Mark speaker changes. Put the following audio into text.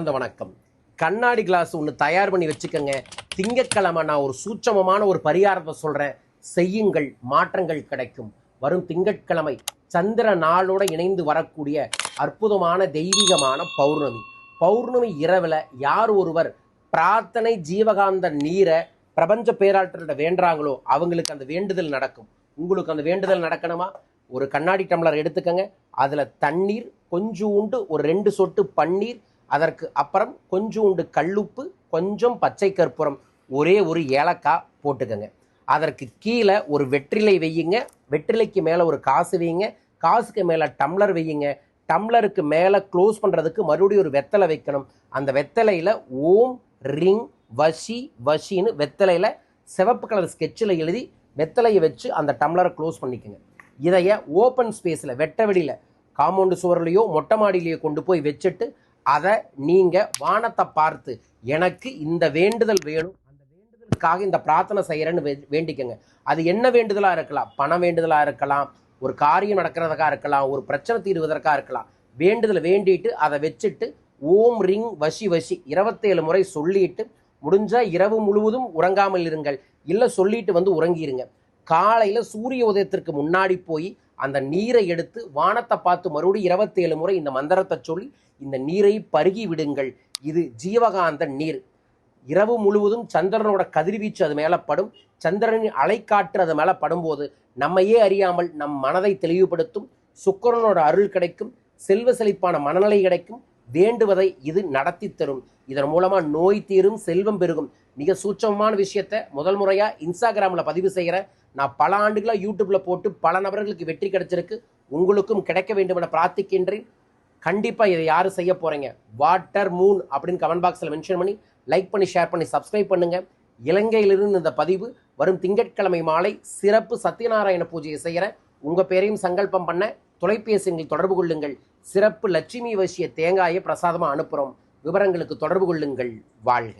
Speaker 1: அந்த வணக்கம். கண்ணாடி கிளாஸ் ஒன்று தயார் பண்ணி வச்சுக்கோங்க. திங்கட்கிழமை நான் ஒரு சூட்சமமான ஒரு பரிகாரத்தை சொல்கிறேன் செய்யுங்கள் மாற்றங்கள் கிடைக்கும். வரும் திங்கட்கிழமை சந்திர நாளோட இணைந்து வரக்கூடிய அற்புதமான தெய்வீகமான பௌர்ணமி. பௌர்ணமி இரவில் யார் ஒருவர் பிரார்த்தனை ஜீவகாந்த நீரை பிரபஞ்ச பேராற்றல்கிட்ட வேண்டுறாங்களோ அவங்களுக்கு அந்த வேண்டுதல் நடக்கும். உங்களுக்கு அந்த வேண்டுதல் நடக்கணுமா? ஒரு கண்ணாடி டம்ளர் எடுத்துக்கங்க. அதில் தண்ணீர் கொஞ்சூண்டு ஒரு ரெண்டு சொட்டு பன்னீர் அதற்கு அப்புறம் கொஞ்சோண்டு கல்லுப்பு கொஞ்சம் பச்சை கற்பூரம் ஒரே ஒரு ஏலக்காய் போட்டுக்கோங்க. அதற்கு கீழே ஒரு வெற்றிலை வையுங்க. வெற்றிலைக்கு மேலே ஒரு காசு வையுங்க. காசுக்கு மேலே டம்ளர் வையுங்க. டம்ளருக்கு மேலே க்ளோஸ் பண்ணுறதுக்கு மறுபடியும் ஒரு வெத்தலை வைக்கணும். அந்த வெத்தலையில் ஓம் ரிங் வஷி வஷின்னு வெத்தலையில் சிவப்பு கலர் ஸ்கெட்சில் எழுதி வெத்தலையை வச்சு அந்த டம்ளரை க்ளோஸ் பண்ணிக்கோங்க. இதைய ஓப்பன் ஸ்பேஸில் வெட்ட வெளியில் காம்பவுண்டு சுவர்லேயோ மொட்டை மாடியிலையோ கொண்டு போய் வச்சுட்டு அதை நீங்கள் வானத்தை பார்த்து எனக்கு இந்த வேண்டுதல் வேணும் அந்த வேண்டுதலுக்காக இந்த பிரார்த்தனை செய்கிறேன்னு வே வேண்டிக்கங்க. அது என்ன வேண்டுதலாக இருக்கலாம்? பண வேண்டுதலாக இருக்கலாம் ஒரு காரியம் நடக்கிறதுக்காக இருக்கலாம் ஒரு பிரச்சனை தீர்வதற்காக இருக்கலாம். வேண்டுதலை வேண்டிட்டு அதை வச்சுட்டு ஓம் ரிங் வசி வசி இருபத்தேழு முறை சொல்லிட்டு முடிஞ்சால் இரவு முழுவதும் உறங்காமல் இருங்கள். இல்லை சொல்லிட்டு வந்து உறங்கிருங்க. காலையில் சூரிய உதயத்திற்கு முன்னாடி போய் அந்த நீரை எடுத்து வானத்தை பார்த்து மறுபடியும் இருபத்தேழு முறை இந்த மந்திரத்தை சொல்லி இந்த நீரை பருகி விடுங்கள். இது ஜீவகாந்த நீர். இரவு முழுவதும் சந்திரனோட கதிர்வீச்சு அது மேலே படும். சந்திரனின் அலைக்காற்று அது மேலே படும்போது நம்மையே அறியாமல் நம் மனதை தெளிவுபடுத்தும். சுக்கரனோட அருள் கிடைக்கும். செல்வ செழிப்பான மனநிலை கிடைக்கும். வேண்டுவதை இது நடத்தி தரும். இதன் மூலமா நோய் தீரும் செல்வம் பெருகும். மிக சூட்சமமான விஷயத்த முதல் முறையா இன்ஸ்டாகிராமில் பதிவு செய்கிறேன் நான் பல ஆண்டுகளா யூடியூப்ல போட்டு பல நபர்களுக்கு வெற்றி கிடைச்சிருக்கு. உங்களுக்கும் கிடைக்க வேண்டும் என பிரார்த்திக்கின்றேன். கண்டிப்பா இதை யார் செய்ய போறீங்க? வாட்டர் மூன் அப்படின்னு கமெண்ட் பாக்ஸ்ல மென்ஷன் பண்ணி லைக் பண்ணி ஷேர் பண்ணி சப்ஸ்கிரைப் பண்ணுங்க. இலங்கையிலிருந்து இந்த பதிவு வரும் திங்கட்கிழமை மாலை சிறப்பு சத்யநாராயண பூஜையை செய்கிறேன் உங்கள் பேரையும் சங்கல்பம் பண்ண தொலைபேசியில் தொடர்பு கொள்ளுங்கள். சிறப்பு லட்சுமி வசிய தேங்காயை பிரசாதமாக அனுப்புகிறோம் விவரங்களுக்கு தொடர்பு கொள்ளுங்கள். வாழ்க.